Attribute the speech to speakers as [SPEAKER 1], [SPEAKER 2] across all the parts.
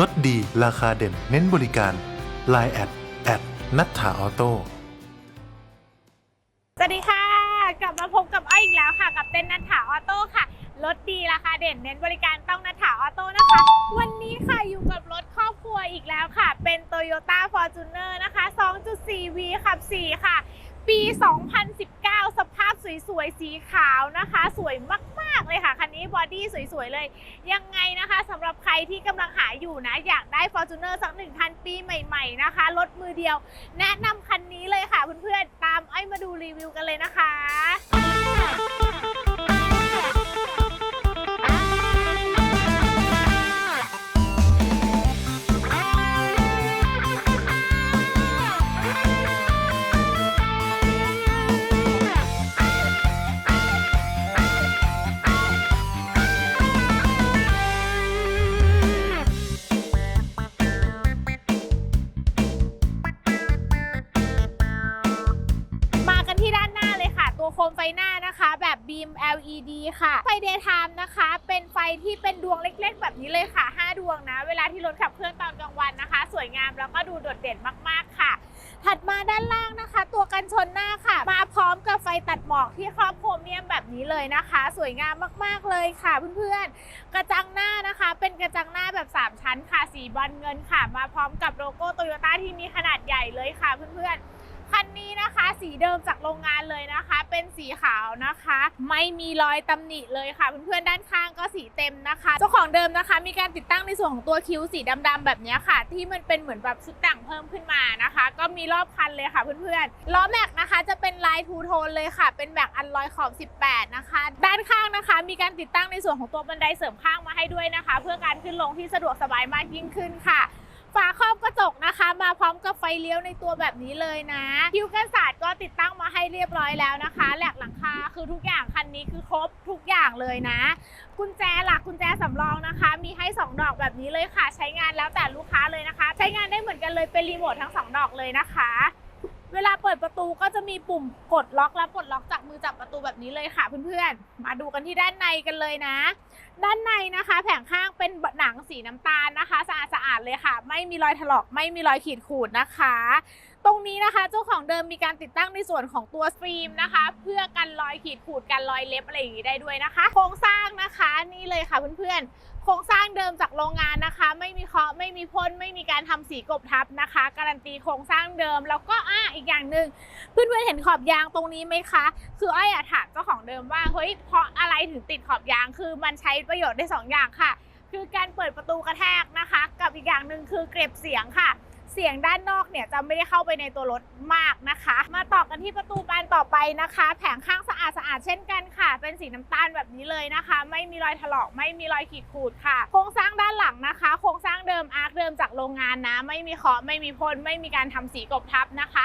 [SPEAKER 1] ลดดีราคาเด่น เน้นบริการ Line แอดแอดนัทธาออโต้
[SPEAKER 2] สวัสดีค่ะ กลับมาพบกับอ้อยอีกแล้วค่ะ กับเต้นนัทถาออโต้ค่ะรถดีราคาเด่นเน้นบริการต้องนัทถาออโต้นะคะ วันนี้ค่ะอยู่กับรถครอบครัวอีกแล้วค่ะ เป็น Toyota Fortuner นะคะ 2.4V ขับ 4 ค่ะ ปี 2019 สวยๆ สีขาวนะคะ สวยมากๆเลยค่ะ คันนี้บอดี้สวยๆ เลย ยังไงนะคะสำหรับใครที่กำลังหาอยู่นะ อยากได้ Fortuner สักหนึ่งคันปีใหม่ๆนะคะ รถมือเดียว แนะนำคันนี้เลยค่ะเพื่อนๆ ตามอ้อมาดูรีวิวกันเลยนะคะ วยงามแล้วก็ดูโดดเด่นมากๆค่ะ ถัดมาด้านล่างนะคะ ตัวกันชนหน้าค่ะ มาพร้อมกับไฟตัดหมอกที่ครอบโครเมียมแบบนี้เลยนะคะ สวยงามมากๆเลยค่ะเพื่อนๆ กระจังหน้านะคะ เป็นกระจังหน้าแบบ 3 ชั้นค่ะ สีบอลเงินค่ะ มาพร้อมกับโลโก้โตโยต้าที่มีขนาดใหญ่เลยค่ะเพื่อนๆ คันนี้นะคะสีเดิมจากโรงงานเลยนะคะ เป็นสีขาวนะคะ ไม่มีรอยตำหนิเลยค่ะเพื่อนๆด้านข้างก็สีเต็มนะคะ เจ้าของเดิมนะคะ มีการติดตั้งในส่วนของตัวคิ้วสีดำๆแบบนี้ค่ะ ที่มันเป็นเหมือนแบบชุดแต่งเพิ่มขึ้นมานะคะ ก็มีรอบคันเลยค่ะเพื่อนๆล้อแม็กนะคะ จะเป็นลายทูโทนเลยค่ะ เป็นแบบอันลอยขอบ 18 นะคะ ด้านข้างนะคะ มีการติดตั้งในส่วนของตัวบันไดเสริมข้างมาให้ด้วยนะคะ เพื่อการขึ้นลงที่สะดวกสบายมากยิ่งขึ้นค่ะ ฝาครอบกระจกนะคะ มาพร้อมกับไฟเลี้ยวในตัวแบบนี้เลยนะคิวกันศาสตร์ก็ติดตั้งมาให้เรียบร้อยแล้วนะคะ แหลกหลังคาคือทุกอย่างคันนี้คือครบทุกอย่างเลยนะ กุญแจหลักกุญแจสำรองนะคะ มีให้ 2 ดอกแบบนี้เลยค่ะ ใช้งานแล้วแต่ลูกค้าเลยนะคะ ใช้งานได้เหมือนกันเลยเป็นรีโมททั้ง 2 ดอกเลยนะคะ เวลาเปิดประตูก็จะมีปุ่มกดล็อกและปลดล็อกจากมือจับประตูแบบนี้เลยค่ะเพื่อนๆ มาดูกันที่ด้านในกันเลยนะ ด้านในนะคะ แผงข้างเป็นหนังสีน้ำตาลนะคะสะอาดสะอาดๆเลยค่ะ ไม่มีรอยถลอกไม่มีรอยขีดขูดนะคะ ตรงนี้นะคะ เจ้าของเดิมมีการติดตั้งในส่วนของตัวฟิล์มนะคะ เพื่อกันรอยขีดขูดกันรอยเล็บอะไรอย่างนี้ได้ด้วยนะคะ โครงสร้างนะคะนี่เลยค่ะเพื่อนๆ โครงสร้างเดิมจากโรงงานนะคะ ไม่มีเคาะไม่มีพ่นไม่มีการทำสีกบทับนะคะ การันตีโครงสร้างเดิมแล้วก็อะอีกอย่างหนึ่งเพื่อนๆเห็นขอบยางตรงนี้ไหมคะ คืออ้อยอะถามเจ้าของเดิมว่าเฮ้ยเพราะอะไรถึงติดขอบยางคือมันใช้ประโยชน์ได้สองอย่างค่ะ คือการเปิดประตูกระแทกนะคะ กับอีกอย่างหนึ่งคือเก็บเสียงค่ะ เสียงด้านนอกเนี่ยจะไม่ได้เข้าไปในตัวรถมากนะคะ มาต่อกันที่ประตูบานต่อไปนะคะ แผงข้างสะอาดสะอาดเช่นกันค่ะ เป็นสีน้ำตาลแบบนี้เลยนะคะ ไม่มีรอยถลอกไม่มีรอยขีดขูดค่ะ โครงสร้างด้านหลังนะคะ โครงสร้างเดิมอาร์คเดิมจากโรงงานนะ ไม่มีเคาะไม่มีพ่นไม่มีการทำสีกบทับนะคะ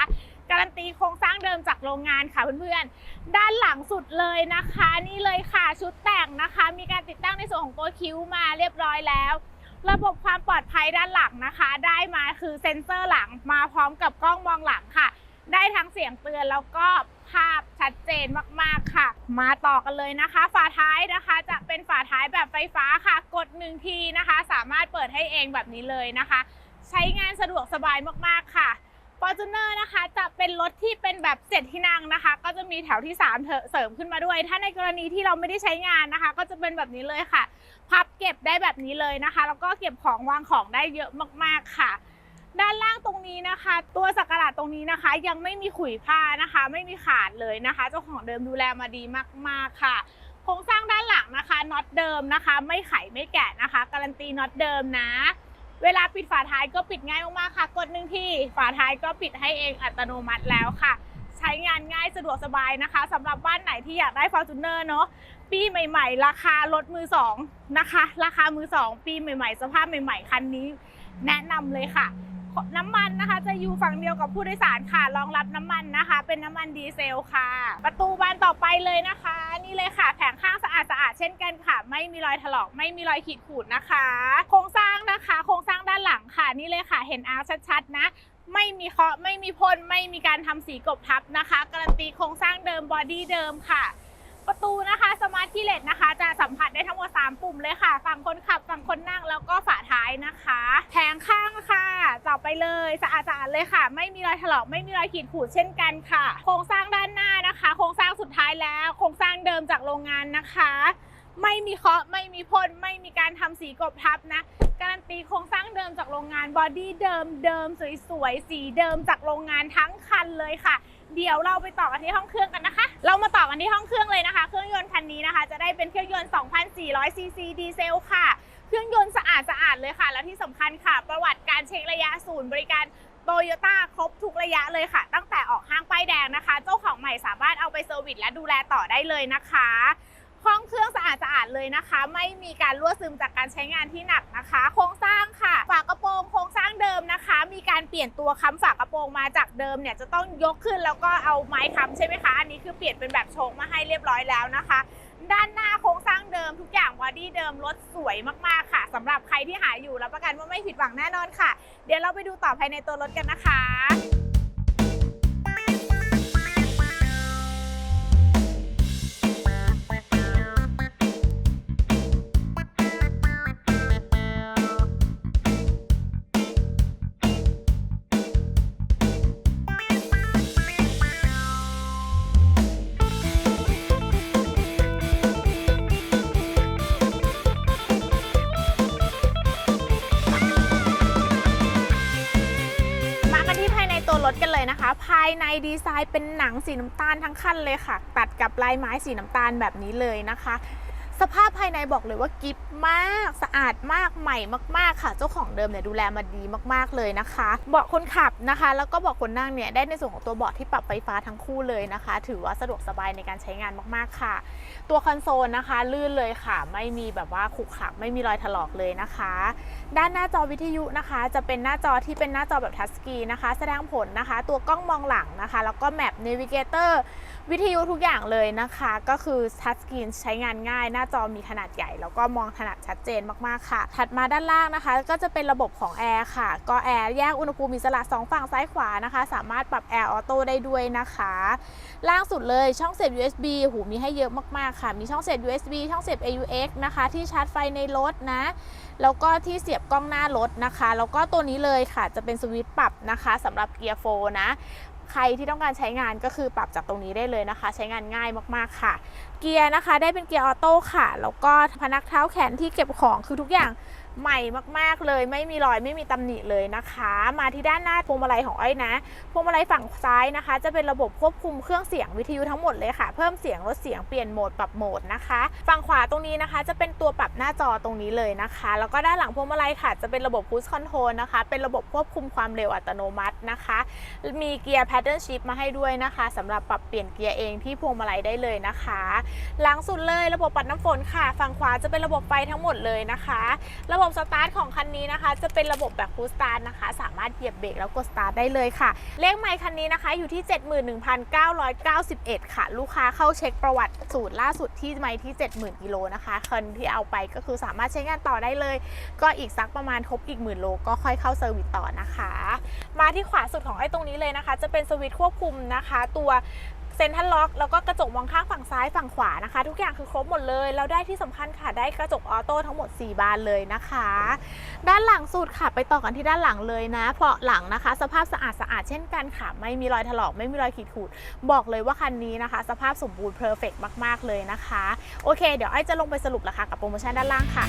[SPEAKER 2] การันตีโครงสร้างเดิมจากโรงงานค่ะเพื่อนๆ ด้านหลังสุดเลยนะคะ นี่เลยค่ะชุดแต่งนะคะ มีการติดตั้งในส่วนของตัวคิ้วมาเรียบร้อยแล้ว ระบบความปลอดภัยด้านหลังนะคะ ได้มาคือเซ็นเซอร์หลังมาพร้อมกับกล้องมองหลังค่ะ ได้ทั้งเสียงเตือนแล้วก็ภาพชัดเจนมากๆค่ะ มาต่อกันเลยนะคะ ฝาท้ายนะคะจะเป็นฝาท้ายแบบไฟฟ้าค่ะ กดหนึ่งทีนะคะ สามารถเปิดให้เองแบบนี้เลยนะคะ ใช้งานสะดวกสบายมากๆค่ะ f o r t u n e r นะคะจะเป็นรถที่เป็นแบบเจ็ดที่นั่งนะคะ ก็จะมีแถวที่3เถอะเสริมขึ้นมาด้วย ถ้าในกรณีที่เราไม่ได้ใช้งานนะคะ ก็จะเป็นแบบนี้เลยค่ะ พับเก็บได้แบบนี้เลยนะคะ แล้วก็เก็บของวางของได้เยอะมากๆค่ะด้านล่างตรงนี้นะคะ ตัวสักการะตรงนี้นะคะ ยังไม่มีขุยผ้านะคะ ไม่มีขาดเลยนะคะ เจ้าของเดิมดูแลมาดีมาก ๆค่ะโครงสร้างด้านหลังนะคะน็อตเดิมนะคะ ไม่ไขไม่แกะนะคะ การันตีน็อตเดิมนะ เวลาปิดฝาท้ายก็ปิดง่ายมากๆค่ะ กดหนึ่งทีฝาท้ายก็ปิดให้เองอัตโนมัติแล้วค่ะ ใช้งานง่ายสะดวกสบายนะคะสำหรับบ้านไหนที่อยากได้ฟอร์จูเนอร์เนาะปีใหม่ ๆ ราคารถมือสองนะคะ ราคามือสองปีใหม่ ๆ สภาพใหม่ ๆ คันนี้ แนะนำเลยค่ะ น้ำมันนะคะ จะอยู่ฝั่งเดียวกับผู้โดยสารค่ะ รองรับน้ำมันนะคะ เป็นน้ำมันดีเซลค่ะ ประตูบานต่อไปเลยนะคะ นี่เลยค่ะ แผงข้างสะอาดสะอาดๆเช่นกันค่ะ ไม่มีรอยถลอก ไม่มีรอยขีดขูดนะคะ โครงสร้างนะคะ โครงสร้างด้านหลังค่ะ นี่เลยค่ะ เห็นอาร์ชัดๆนะไม่มีเคาะไม่มีพ่นไม่มีการทำสีกบทับนะคะ การันตีโครงสร้างเดิมบอดี้เดิมค่ะ ประตูนะคะสมาร์ทคีเลตนะคะ จะสัมผัสได้ทั้งหมด 3 ปุ่มเลยค่ะ ฝั่งคนขับ ฝั่งคนนั่งแล้วก็ฝาท้ายนะคะ แผงข้างค่ะจับไปเลยสะอาดๆเลยค่ะ ไม่มีรอยถลอกไม่มีรอยขีดข่วนเช่นกันค่ะ โครงสร้างด้านหน้านะคะ โครงสร้างสุดท้ายแล้ว โครงสร้างเดิมจากโรงงานนะคะ ไม่มีเคาะไม่มีพ่นไม่มีการทำสีกบทับนะการันตีโครงสร้างเดิมจากโรงงานบอดี้เดิมเดิมสวยๆสีเดิมจากโรงงานทั้งคันเลยค่ะ เดี๋ยวเราไปต่อกันที่ห้องเครื่องกันนะคะ เรามาต่อกันที่ห้องเครื่องเลยนะคะ เครื่องยนต์คันนี้นะคะ จะได้เป็นเครื่องยนต์ 2,400 ซีซีดีเซลค่ะ เครื่องยนต์สะอาดสะอาดเลยค่ะ และที่สำคัญค่ะ ประวัติการเช็คระยะศูนย์บริการโตโยต้าครบทุกระยะเลยค่ะ ตั้งแต่ออกห้างป้ายแดงนะคะ เจ้าของใหม่สามารถเอาไปเซอร์วิสและดูแลต่อได้เลยนะคะห้องเครื่องสะอาดสะอาดเลยนะคะ ไม่มีการรั่วซึมจากการใช้งานที่หนักนะคะ โครงสร้างค่ะ ลี่ยนตัวค้ำฝากระโปรงมาจากเดิมเนี่ยจะต้องยกขึ้นแล้วก็เอาไม้ค้ำใช่ไหมคะ อันนี้คือเปลี่ยนเป็นแบบโชงมาให้เรียบร้อยแล้วนะคะ ด้านหน้าโครงสร้างเดิมทุกอย่างบอดี้เดิมรถสวยมากๆค่ะสำหรับใครที่หาอยู่รับประกันว่าไม่ผิดหวังแน่นอนค่ะ เดี๋ยวเราไปดูต่อภายในตัวรถกันนะคะ ภายในดีไซน์เป็นหนังสีน้ำตาลทั้งคันเลยค่ะ ตัดกับลายไม้สีน้ำตาลแบบนี้เลยนะคะ สภาพภายในบอกเลยว่ากิฟมากสะอาดมากใหม่มาก ๆ ค่ะ เจ้าของเดิมเนี่ยดูแลมาดีมาก ๆ เลยนะคะ เบาะคนขับนะคะ แล้วก็เบาะคนนั่งเนี่ยได้ในส่วนของตัวเบาะที่ปรับไฟฟ้าทั้งคู่เลยนะคะ ถือว่าสะดวกสบายในการใช้งานมาก ๆ ค่ะ ตัวคอนโซลนะคะ ลื่นเลยค่ะ ไม่มีแบบว่าขรุขระไม่มีรอยถลอกเลยนะคะ ด้านหน้าจอวิทยุนะคะ จะเป็นหน้าจอที่เป็นหน้าจอแบบทัชสกรีนนะคะ แสดงผลนะคะ ตัวกล้องมองหลังนะคะ แล้วก็แมปเนวิเกเตอร์วิทยุทุกอย่างเลยนะคะ ก็คือทัชสกรีนใช้งานง่าย หน้าจอมีขนาดใหญ่ แล้วก็มองขนาดชัดเจนมากๆค่ะ ถัดมาด้านล่างนะคะ ก็จะเป็นระบบของแอร์ค่ะ ก็แอร์แยกอุณหภูมิอิสระสองฝั่งซ้ายขวานะคะ สามารถปรับแอร์ออโต้ได้ด้วยนะคะ ล่างสุดเลยช่องเสียบ USB หูมีให้เยอะมากๆค่ะ มีช่องเสียบ USB ช่องเสียบ AUX นะคะ ที่ชาร์จไฟในรถนะ แล้วก็ที่เสียบกล้องหน้ารถนะคะ แล้วก็ตัวนี้เลยค่ะ จะเป็นสวิตช์ปรับนะคะสำหรับเกียร์โฟนะ ใครที่ต้องการใช้งานก็คือปรับจากตรงนี้ได้เลยนะคะ ใช้งานง่ายมากๆค่ะ เกียร์นะคะได้เป็นเกียร์ออโต้ค่ะ แล้วก็พนักเท้าแขนที่เก็บของคือทุกอย่าง ใหม่มากๆเลย ไม่มีรอยไม่มีตำหนิเลยนะคะ มาที่ด้านหน้าพวงมาลัยของอ้อยนะพวงมาลัยฝั่งซ้ายนะคะ จะเป็นระบบควบคุมเครื่องเสียงวิทยุทั้งหมดเลยค่ะ เพิ่มเสียงลดเสียงเปลี่ยนโหมดปรับโหมดนะคะฝั่งขวาตรงนี้นะคะ จะเป็นตัวปรับหน้าจอตรงนี้เลยนะคะ แล้วก็ด้านหลังพวงมาลัยค่ะ จะเป็นระบบ Cruise Control นะคะ เป็นระบบควบคุมความเร็วอัตโนมัตินะคะ มีเกียร์ Pattern Shift มาให้ด้วยนะคะสำหรับปรับเปลี่ยนเกียร์เองที่พวงมาลัยได้เลยนะคะ หลังสุดเลยระบบปัดน้ำฝนค่ะ ฝั่งขวาจะเป็นระบบไฟทั้งหมดเลยนะคะระบบสตาร์ทของคันนี้นะคะ จะเป็นระบบแบบ Cruise Start นะคะ สามารถเหยียบเบรกแล้วกดสตาร์ทได้เลยค่ะ เลขไมค์คันนี้นะคะอยู่ที่ 71,991 ค่ะ ลูกค้าเข้าเช็คประวัติสูตรล่าสุดที่ไมค์ที่ 70,000กิโลนะคะคันที่เอาไปก็คือสามารถใช้งานต่อได้เลย ก็อีกสักประมาณครบอีกหมื่นโลก็ค่อยเข้าเซอร์วิสต่อนะคะ มาที่ขวาสุดของไอ้ตรงนี้เลยนะคะ จะเป็นสวิตช์ควบคุมนะคะ ตัว เซ็นทรัลล็อกแล้วก็กระจกมองข้างฝั่งซ้ายฝั่งขวานะคะ ทุกอย่างคือครบหมดเลย แล้วได้ที่สำคัญค่ะได้กระจกออโต้ทั้งหมด 4 บานเลยนะคะ ด้านหลังสุดค่ะ ไปต่อกันที่ด้านหลังเลยนะเพราะหลังนะคะ สภาพสะอาดสะอาดเช่นกันค่ะ ไม่มีรอยถลอกไม่มีรอยขีดข่วนบอกเลยว่าคันนี้นะคะ สภาพสมบูรณ์เพอร์เฟกมาก ๆ เลยนะคะ โอเค เดี๋ยวไอ้จะลงไปสรุปราคากับโปรโมชั่นด้านล่างค่ะ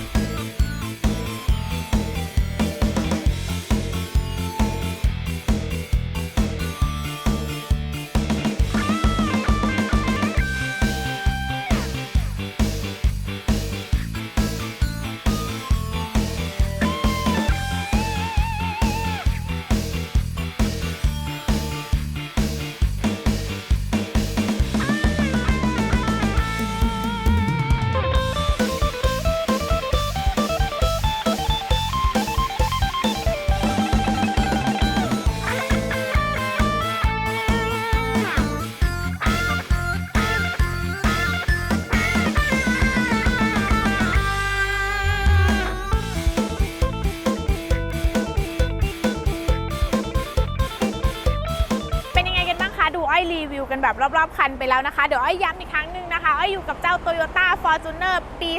[SPEAKER 2] รอบๆคันไปแล้วนะคะ เดี๋ยวอ้อยย้ำอีกครั้งหนึ่งนะคะอ้อยอยู่กับเจ้า Toyota Fortuner ปี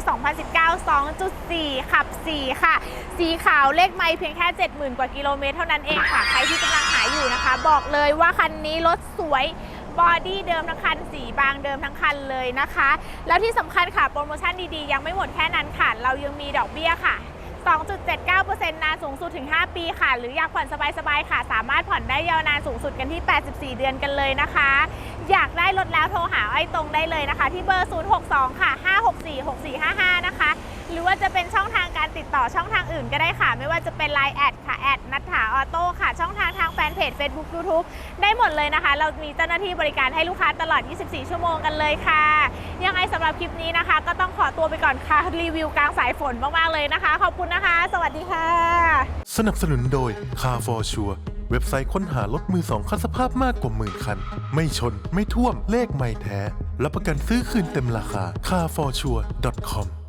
[SPEAKER 2] 2019 2.4 ขับ 4 ค่ะ สีขาวเลขไม่เพียงแค่ 70,000 กว่ากิโลเมตรเท่านั้นเองค่ะ ใครที่กำลังหาอยู่นะคะ บอกเลยว่าคันนี้รถสวยบอดี้เดิมทั้งคัน สีบางเดิมทั้งคันเลยนะคะ แล้วที่สำคัญค่ะ โปรโมชั่นดีๆ ยังไม่หมดแค่นั้นค่ะ เรายังมีดอกเบี้ยค่ะ 2.79%นาน สูงสุดถึง 5 ปีค่ะ หรืออยากผ่อนสบายๆค่ะ สามารถผ่อนได้ยาวนานสูงสุดกันที่ 84 เดือนกันเลยนะคะ อยากได้รถแล้วโทรหาไอ้ตรงได้เลยนะคะ ที่เบอร์ 062 ค่ะ 564 6455 นะคะ หรือว่าจะเป็นช่องทางการติดต่อช่องทางอื่นก็ได้ค่ะ ไม่ว่าจะเป็น Line แอดค่ะแอดนัทถาออโต้ค่ะ ช่องทางทางแฟนเพจ Facebook YouTube ได้หมดเลยนะคะ เรามีเจ้าหน้าที่บริการให้ลูกค้าตลอด 24 ชั่วโมงกันเลยค่ะ ยังไงสำหรับคลิปนี้นะคะ ก็ต้องขอตัวไปก่อนค่ะ รีวิวกลางสายฝนมากๆเลยนะคะ ขอบคุณนะคะ สวัสดีค่ะ
[SPEAKER 1] สนับสนุนโดย Car for Sure เว็บไซต์ค้นหารถมือสองคันสภาพมากกว่าหมื่นคัน ไม่ชนไม่ท่วมเลขไม่แท้ รับประกันซื้อคืนเต็มราคา carforsure.com